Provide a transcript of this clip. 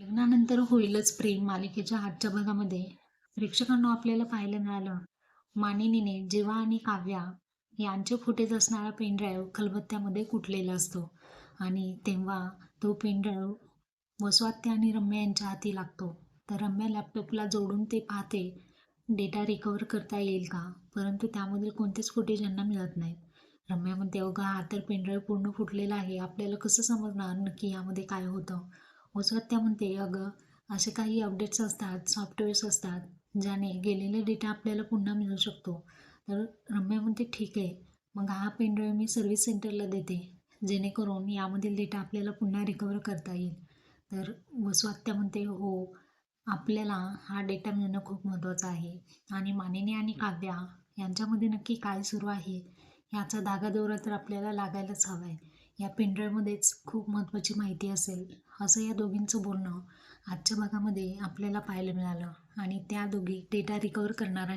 लग्नानंतर होईलच प्रेम मालिकेच्या आजच्या भागामध्ये. प्रेक्षकांना आपल्याला पाहायला मिळालं मानिनीने जेव्हा आणि काव्या यांचे फुटेज असणारा पेनड्राईव्ह खलबत्त्यामध्ये कुटलेला असतो आणि तेव्हा तो पेनड्राईव्ह वसवात्या आणि रम्या यांच्या हाती लागतो. तर रम्या लॅपटॉपला जोडून ते पाहते डेटा रिकवर करता येईल का? परंतु त्यामधील कोणतेच फुटेज यांना मिळत नाही. रम्या म्हणते अगं हा तर पेनड्राईव्ह पूर्ण फुटलेला आहे. आपल्याला कसं समजणार नक्की यामध्ये काय होतं? वसवात्या म्हणते अगं असे काही अपडेट्स असतात सॉफ्टवेअर्स असतात ज्याने गेलेला डेटा आपल्याला पुन्हा मिळू शकतो. तर रम्या म्हणते ठीक आहे मग हा पेनड्राईव्ह मी सर्व्हिस सेंटरला देते जेणेकरून यामधील डेटा आपल्याला पुन्हा रिकवर करता येईल. तर वसवात्या म्हणते हो आपल्याला हा डेटा मिळणं खूप महत्त्वाचं आहे आणि मानिनी आणि काव्या यांच्यामध्ये नक्की काय सुरू आहे याचा धागा दौरा तर आपल्याला लागायलाच हवा आहे या पेनड्राईव्हमध्येच खूप महत्त्वाची माहिती असेल असं या दोघींचं बोलणं आजच्या भागामध्ये आपल्याला पाहायला मिळालं. आणि त्या दोघी डेटा रिकवर करणार